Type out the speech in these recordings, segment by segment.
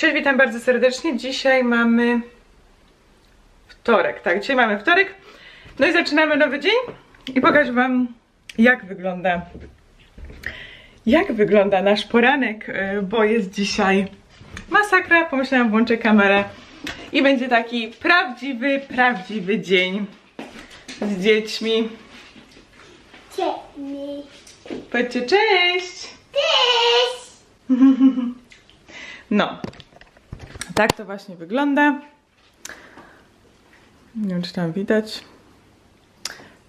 Cześć, witam bardzo serdecznie. Dzisiaj mamy wtorek, tak, dzisiaj mamy wtorek. No i zaczynamy nowy dzień i pokażę wam jak wygląda jak wygląda nasz poranek, yy, bo jest dzisiaj masakra. Pomyślałam, włączę kamerę i będzie taki prawdziwy, prawdziwy dzień z dziećmi. Ciemny. Powiedzcie cześć! Cześć! No, tak to właśnie wygląda. Nie wiem, czy tam widać.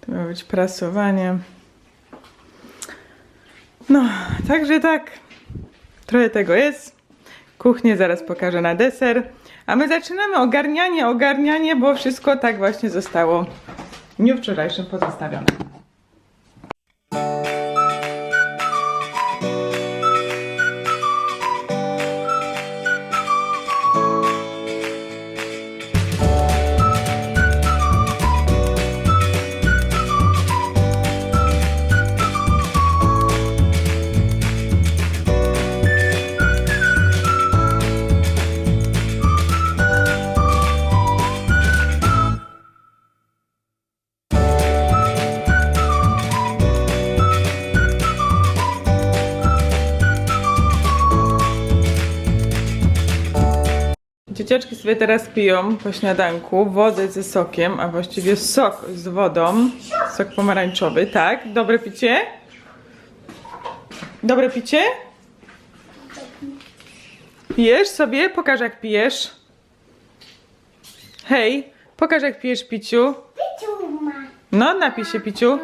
To ma być prasowanie. No, także tak. Trochę tego jest. Kuchnię zaraz pokażę na deser. A my zaczynamy ogarnianie, ogarnianie, bo wszystko tak właśnie zostało w dniu wczorajszym pozostawione. Dzieciaczki sobie teraz piją po śniadanku wodę ze sokiem, a właściwie sok z wodą. Sok pomarańczowy, tak? Dobre picie? Dobre picie? Pijesz sobie? Pokaż jak pijesz. Hej, pokaż jak pijesz piciu. No, napij się piciu.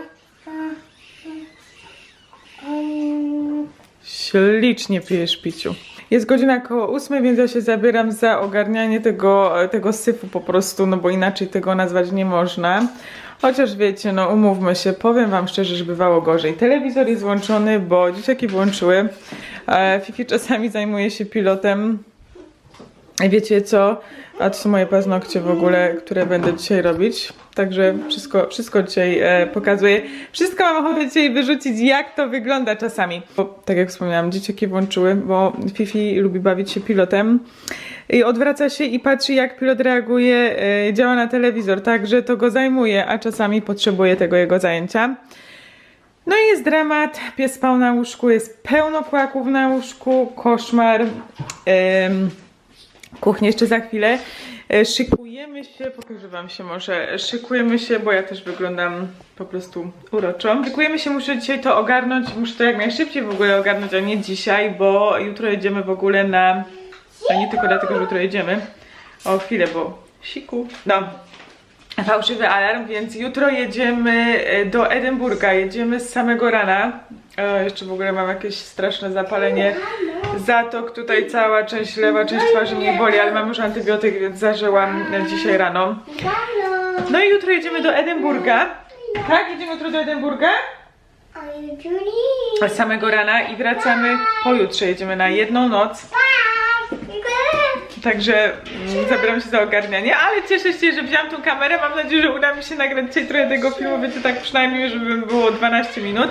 Ślicznie pijesz piciu. Jest godzina około ósmej, więc ja się zabieram za ogarnianie tego, tego syfu po prostu, no bo inaczej tego nazwać nie można. Chociaż wiecie, no umówmy się, powiem wam szczerze, że bywało gorzej. Telewizor jest włączony, bo dzieciaki włączyły. E, Fifi czasami zajmuje się pilotem. Wiecie co? A to są moje paznokcie w ogóle, które będę dzisiaj robić. Także wszystko, wszystko dzisiaj e, pokazuję. Wszystko mam ochotę dzisiaj wyrzucić, jak to wygląda czasami. Bo, tak jak wspomniałam, dzieciaki włączyły, bo Fifi lubi bawić się pilotem. I odwraca się i patrzy, jak pilot reaguje, e, działa na telewizor. Także to go zajmuje, a czasami potrzebuje tego jego zajęcia. No i jest dramat. Pies spał na łóżku, jest pełno kłaków na łóżku, koszmar. Em, kuchnię jeszcze za chwilę. E, Szykujemy się, pokażę wam się może, szykujemy się, bo ja też wyglądam po prostu uroczo. Szykujemy się, muszę dzisiaj to ogarnąć, muszę to jak najszybciej w ogóle ogarnąć, a nie dzisiaj, bo jutro jedziemy w ogóle na, a nie tylko dlatego, że jutro jedziemy, o chwilę, bo siku, no, fałszywy alarm, więc jutro jedziemy e, do Edynburga, jedziemy z samego rana. E, jeszcze w ogóle mam jakieś straszne zapalenie zatok, tutaj cała część lewa, część twarzy mnie boli, ale mam już antybiotyk, więc zażyłam dzisiaj rano. No i jutro jedziemy do Edynburga. Tak, jedziemy jutro do Edynburga? Z samego rana i wracamy pojutrze, jedziemy na jedną noc. Także mm, zabieram się za ogarnianie, ale cieszę się, że wziąłam tą kamerę. Mam nadzieję, że uda mi się nagrać dzisiaj trochę tego filmu, wiecie, tak przynajmniej, żeby było 12 minut.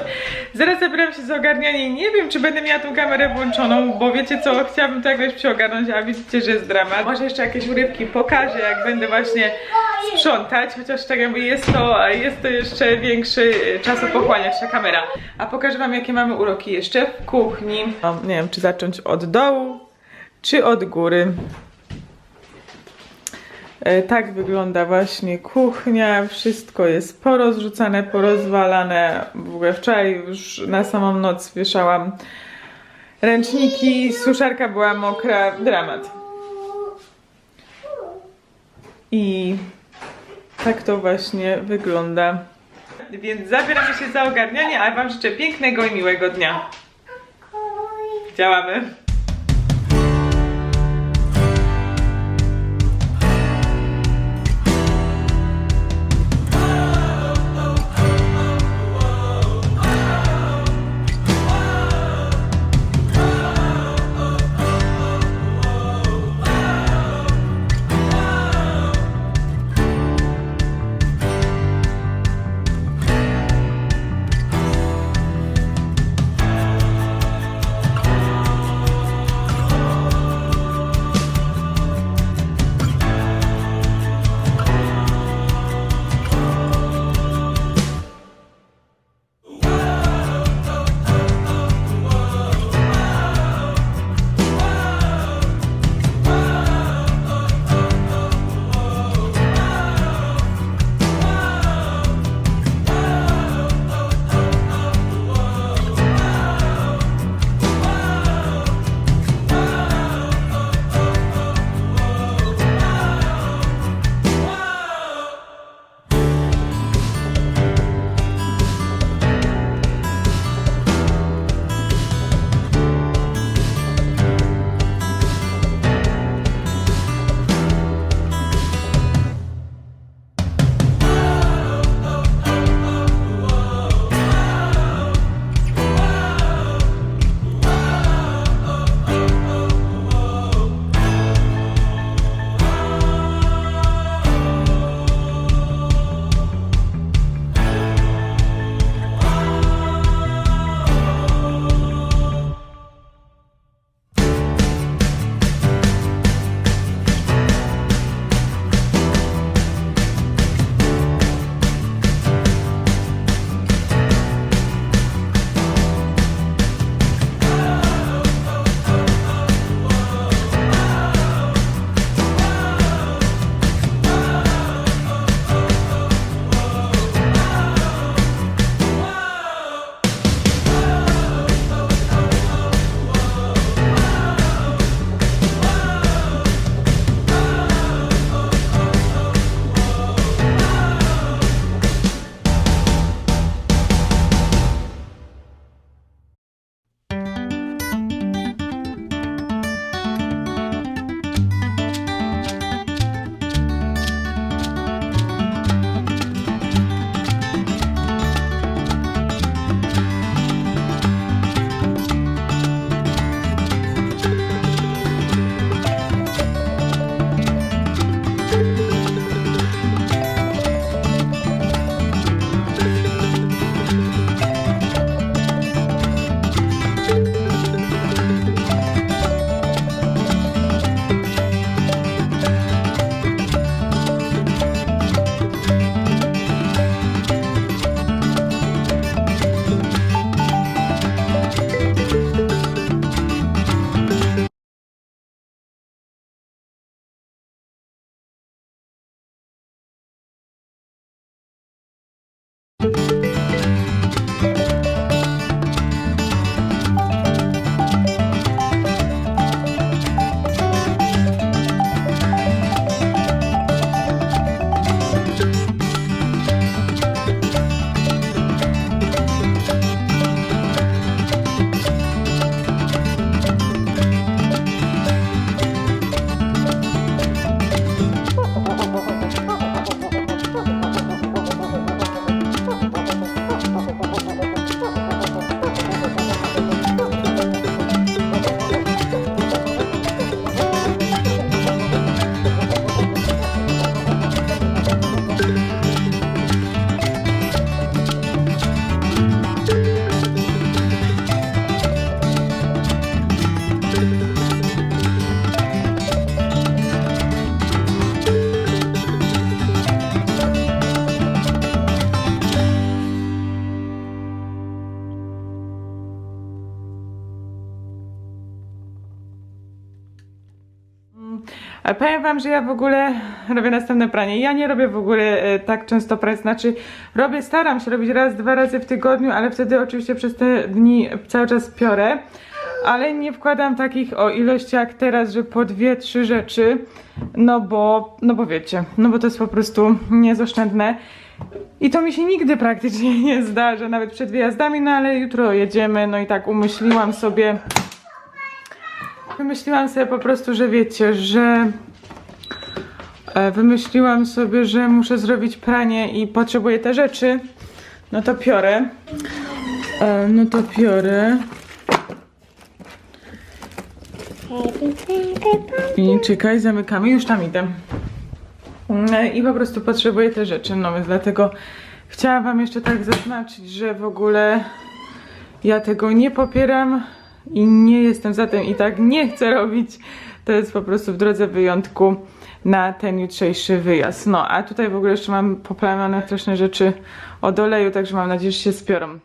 Zaraz zabieram się za ogarnianie i nie wiem, czy będę miała tą kamerę włączoną, bo wiecie co, chciałabym to jakoś przyogarnąć, a widzicie, że jest dramat. Może jeszcze jakieś urywki pokażę, jak będę właśnie sprzątać, chociaż tak jakby jest to, jest to jeszcze większy czasopochłaniacz ta kamera. A pokażę wam, jakie mamy uroki jeszcze w kuchni. No, nie wiem, czy zacząć od dołu, czy od góry. E, Tak wygląda właśnie kuchnia. Wszystko jest porozrzucane, porozwalane. W ogóle wczoraj już na samą noc wieszałam ręczniki, suszarka była mokra, dramat. I tak to właśnie wygląda. Więc zabieramy się za ogarnianie, a Wam życzę pięknego i miłego dnia. Działamy. A powiem wam, że ja w ogóle robię następne pranie. Ja nie robię w ogóle e, tak często prac, znaczy robię, staram się robić raz, dwa razy w tygodniu, ale wtedy oczywiście przez te dni cały czas piorę. Ale nie wkładam takich o ilość jak teraz, że po dwie, trzy rzeczy, no bo, no bo wiecie, no bo to jest po prostu niezoszczędne. I to mi się nigdy praktycznie nie zdarza, nawet przed wyjazdami, no ale jutro jedziemy, no i tak umyśliłam sobie, wymyśliłam sobie po prostu, że wiecie, że e, wymyśliłam sobie, że muszę zrobić pranie i potrzebuję te rzeczy, no to piorę. E, no to piorę. I czekaj, zamykamy, już tam idę. Mm, I po prostu potrzebuję te rzeczy, no więc dlatego chciałam wam jeszcze tak zaznaczyć, że w ogóle ja tego nie popieram i nie jestem za tym i tak nie chcę robić. To jest po prostu w drodze wyjątku na ten jutrzejszy wyjazd. No, a tutaj w ogóle jeszcze mam poplamione straszne rzeczy od oleju, także mam nadzieję, że się spiorą.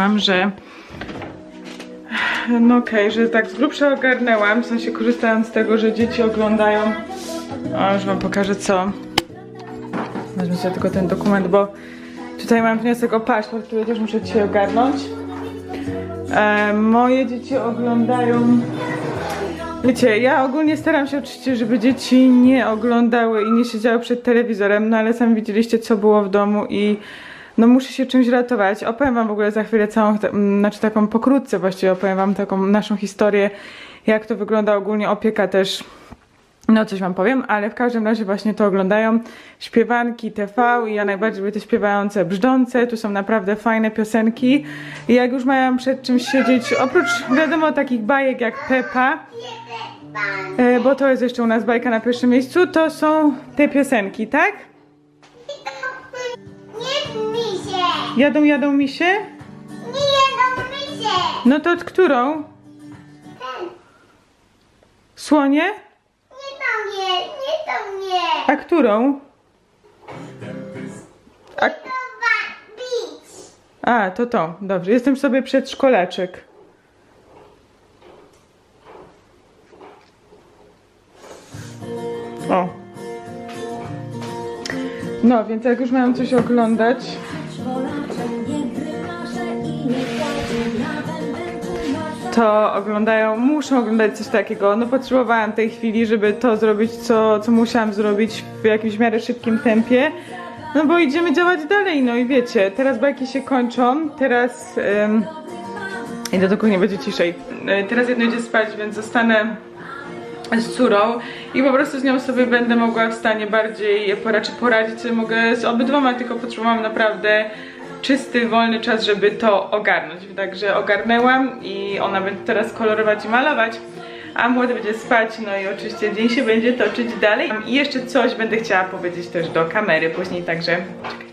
Wam, że no okej, że tak z grubsza ogarnęłam, w sensie korzystając z tego, że dzieci oglądają. O, już wam pokażę co. Wezmę sobie tylko ten dokument, bo tutaj mam wniosek o paszport, który też muszę dzisiaj ogarnąć. E, moje dzieci oglądają. Wiecie, ja ogólnie staram się oczywiście, żeby dzieci nie oglądały i nie siedziały przed telewizorem, no ale sami widzieliście, co było w domu i no muszę się czymś ratować. Opowiem wam w ogóle za chwilę całą, znaczy taką pokrótce właściwie opowiem wam taką naszą historię, jak to wygląda ogólnie opieka też no coś wam powiem, ale w każdym razie właśnie to oglądają śpiewanki TV i ja najbardziej lubię te śpiewające brzdące, tu są naprawdę fajne piosenki i jak już mają przed czymś siedzieć, oprócz wiadomo takich bajek jak Peppa, e, bo to jest jeszcze u nas bajka na pierwszym miejscu, to są te piosenki, tak? Nie mi się! Jadą, jadą mi się? Nie jedą No to którą? Ten. Słonie? Nie do mnie, nie do mnie. A którą? A, To bić. a, to to. Dobrze, jestem sobie przedszkolaczek. O. No, więc jak już miałam coś oglądać, I to oglądają, muszą oglądać coś takiego. No potrzebowałam tej chwili, żeby to zrobić, co, co musiałam zrobić w jakimś miarę szybkim tempie. No bo idziemy działać dalej, no i wiecie, teraz bajki się kończą, teraz... Ym, idę do kuchni, będzie ciszej. Y, Teraz jedno idzie spać, więc zostanę z córą i po prostu z nią sobie będę mogła w stanie bardziej poradzić, poradzić sobie mogę z obydwoma, tylko potrzebowałam naprawdę czysty, wolny czas, żeby to ogarnąć. Także ogarnęłam i ona będzie teraz kolorować i malować, a młody będzie spać, no i oczywiście dzień się będzie toczyć dalej. I jeszcze coś będę chciała powiedzieć też do kamery później, także czekaj.